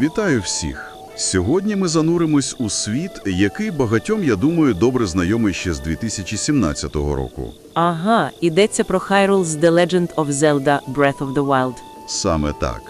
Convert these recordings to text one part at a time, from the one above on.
Вітаю всіх! Сьогодні ми зануримось у світ, який багатьом, я думаю, добре знайомий ще з 2017 року. Ага, йдеться про Hyrule's The Legend of Zelda Breath of the Wild. Саме так.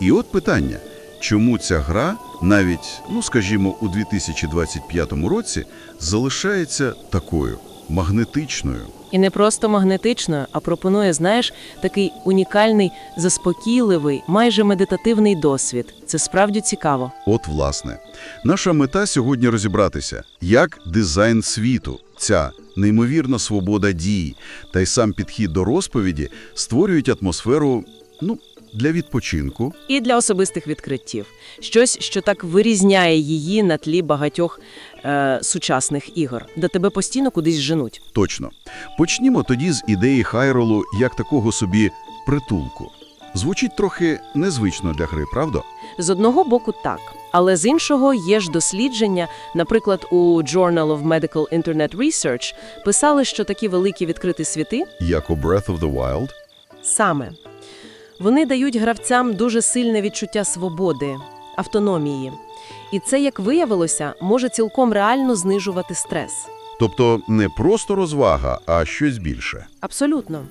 І от питання, чому ця гра навіть, ну скажімо, у 2025 році залишається такою магнетичною? І не просто магнетичною, а пропонує, знаєш, такий унікальний, заспокійливий, майже медитативний досвід. Це справді цікаво. От, власне, наша мета сьогодні розібратися, як дизайн світу, ця неймовірна свобода дій та й сам підхід до розповіді створюють атмосферу, ну, для відпочинку, І для особистих відкриттів. Щось, що так вирізняє її на тлі багатьох е, сучасних ігор, де тебе постійно кудись женуть. Точно. Почнімо тоді з ідеї Хайролу як такого собі притулку. Звучить трохи незвично для гри, правда? З одного боку так, але з іншого є ж дослідження, наприклад, у Journal of Medical Internet Research писали, що такі великі відкриті світи Як у Breath of the Wild. саме вони дають гравцям дуже сильне відчуття свободи, автономії. І це, як виявилося, може цілком реально знижувати стрес. Тобто не просто розвага, а щось більше. Абсолютно.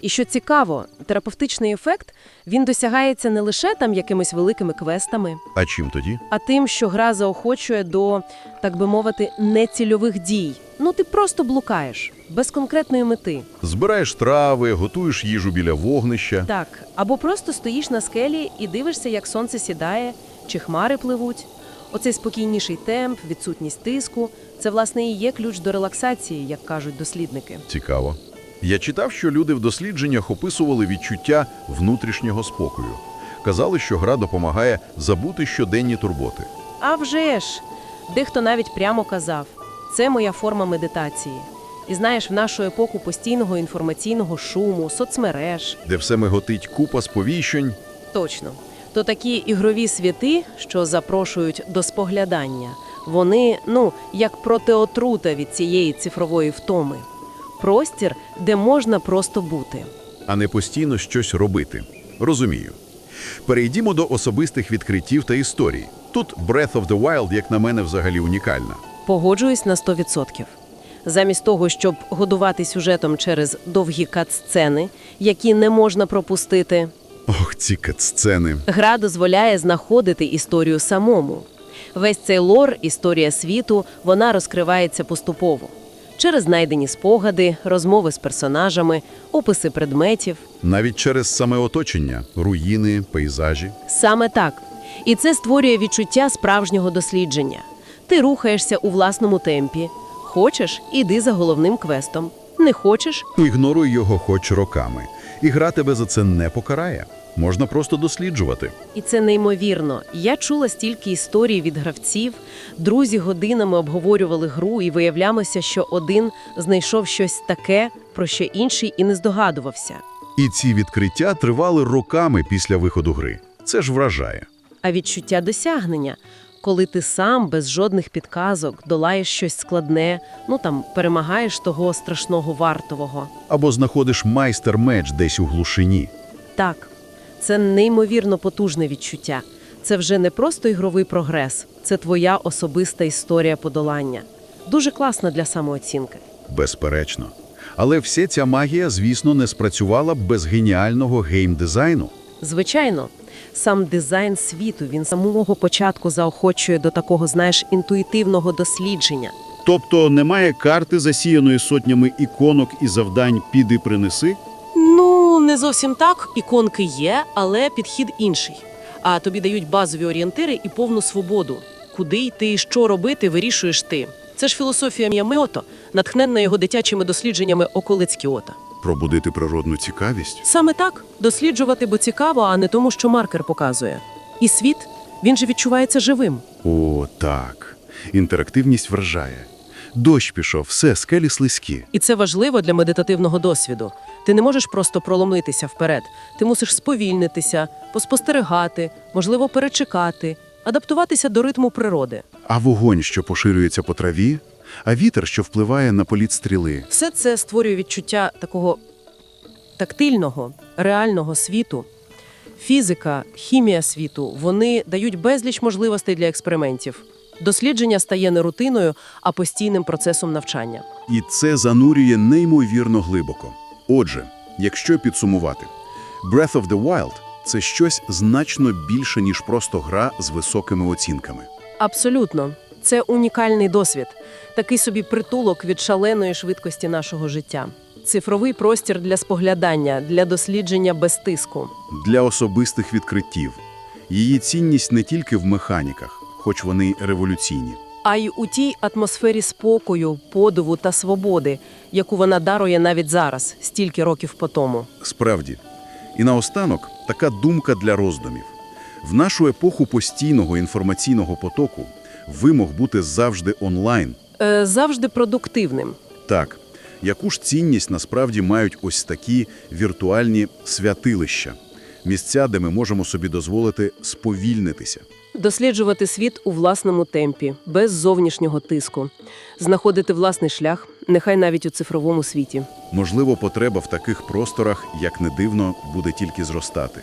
І що цікаво, терапевтичний ефект він досягається не лише там якимись великими квестами, А чим тоді? а тим, що гра заохочує до, так би мовити, нецільових дій. Ну, ти просто блукаєш, без конкретної мети. Збираєш трави, готуєш їжу біля вогнища. Так, або просто стоїш на скелі і дивишся, як сонце сідає, чи хмари пливуть. Оцей спокійніший темп, відсутність тиску це, власне, і є ключ до релаксації, як кажуть дослідники. Цікаво. Я читав, що люди в дослідженнях описували відчуття внутрішнього спокою. Казали, що гра допомагає забути щоденні турботи. А вже ж! Дехто навіть прямо казав, це моя форма медитації. І знаєш, в нашу епоху постійного інформаційного шуму, соцмереж, де все миготить купа сповіщень. точно, то такі ігрові світи, що запрошують до споглядання, вони, ну, як протиотрута від цієї цифрової втоми. Простір, де можна просто бути. а не постійно щось робити. Розумію. Перейдімо до особистих відкриттів та історій. Тут Breath of the Wild, як на мене, взагалі унікальна. Погоджуюсь на 100%. Замість того, щоб годувати сюжетом через довгі кат-сцени, які не можна пропустити, Ох, ці кат-сцени. гра дозволяє знаходити історію самому. Весь цей лор, історія світу, вона розкривається поступово. Через знайдені спогади, розмови з персонажами, описи предметів. Навіть через саме оточення, руїни, пейзажі. Саме так. І це створює відчуття справжнього дослідження. Ти рухаєшся у власному темпі. Хочеш іди за головним квестом. Не хочеш Ігноруй його хоч роками. І гра тебе за це не покарає. Можна просто досліджувати. І це неймовірно. Я чула стільки історій від гравців. Друзі годинами обговорювали гру, і виявлялося, що один знайшов щось таке, про що інший і не здогадувався. І ці відкриття тривали роками після виходу гри. Це ж вражає. А відчуття досягнення, коли ти сам без жодних підказок долаєш щось складне, ну там перемагаєш того страшного вартового. Або знаходиш майстер-меч десь у глушині. Так, це неймовірно потужне відчуття. Це вже не просто ігровий прогрес, це твоя особиста історія подолання. Дуже класно для самооцінки. Безперечно. Але вся ця магія, звісно, не спрацювала б без геніального геймдизайну. Звичайно, сам дизайн світу він самого початку заохочує до такого, знаєш, інтуїтивного дослідження. Тобто немає карти, засіяної сотнями іконок і завдань піди принеси? Ну, не зовсім так. Іконки є, але підхід інший. А тобі дають базові орієнтири і повну свободу. Куди йти і що робити, вирішуєш ти. Це ж філософія Міямото, натхненна його дитячими дослідженнями околиць Кіота. Пробудити природну цікавість. Саме так досліджувати, бо цікаво, а не тому, що маркер показує. І світ він же відчувається живим. О, так. Інтерактивність вражає. Дощ пішов, все, скелі слизькі. І це важливо для медитативного досвіду. Ти не можеш просто проломитися вперед. Ти мусиш сповільнитися, поспостерігати, можливо, перечекати, адаптуватися до ритму природи. А вогонь, що поширюється по траві, а вітер, що впливає на політ стріли. Все це створює відчуття такого тактильного, реального світу. Фізика, хімія світу вони дають безліч можливостей для експериментів. Дослідження стає не рутиною, а постійним процесом навчання. І це занурює неймовірно глибоко. Отже, якщо підсумувати, Breath of the Wild – це щось значно більше, ніж просто гра з високими оцінками. Абсолютно, це унікальний досвід, такий собі притулок від шаленої швидкості нашого життя. Цифровий простір для споглядання, для дослідження без тиску. Для особистих відкриттів. Її цінність не тільки в механіках, хоч вони революційні. а й у тій атмосфері спокою, подиву та свободи, яку вона дарує навіть зараз, стільки років по тому. Справді. І наостанок така думка для роздумів. В нашу епоху постійного інформаційного потоку вимог бути завжди онлайн. Е, завжди продуктивним. Так, яку ж цінність насправді мають ось такі віртуальні святилища, місця, де ми можемо собі дозволити сповільнитися. Досліджувати світ у власному темпі, без зовнішнього тиску, знаходити власний шлях, нехай навіть у цифровому світі. Можливо, потреба в таких просторах, як не дивно, буде тільки зростати.